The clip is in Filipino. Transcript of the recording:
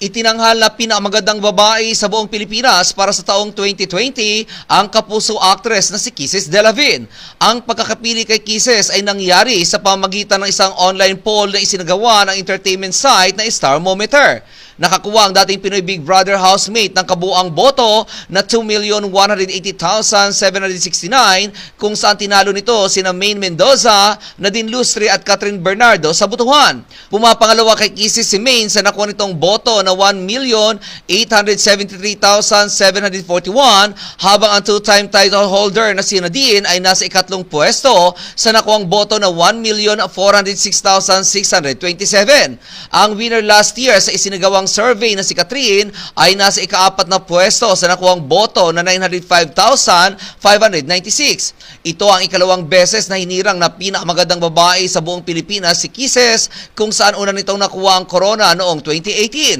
Itinanghal na pinakamagandang babae sa buong Pilipinas para sa taong 2020 ang kapuso actress na si Kisses Delavin. Ang pagkakapili kay Kisses ay nangyari sa pamagitan ng isang online poll na isinagawa ng entertainment site na Starmometer. Nakakuha ang dating Pinoy Big Brother housemate ng kabuang boto na 2,180,769 kung saan tinalo nito sina Maine Mendoza, Nadine Lustre at Catherine Bernardo sa butuhan. Pumapangalawa kay Kisses si Maine sa nakuha nitong boto na 1,873,741 habang ang two-time title holder na si Nadine ay nasa ikatlong pwesto sa nakuhang boto na 1,406,627. Ang winner last year sa isinagawang survey na si Catherine ay nasa ikaapat na pwesto sa nakuhang boto na 905,596. Ito ang ikalawang beses na hinirang na pinakamagandang babae sa buong Pilipinas si Kisses kung saan una nitong nakuha ang corona noong 2018.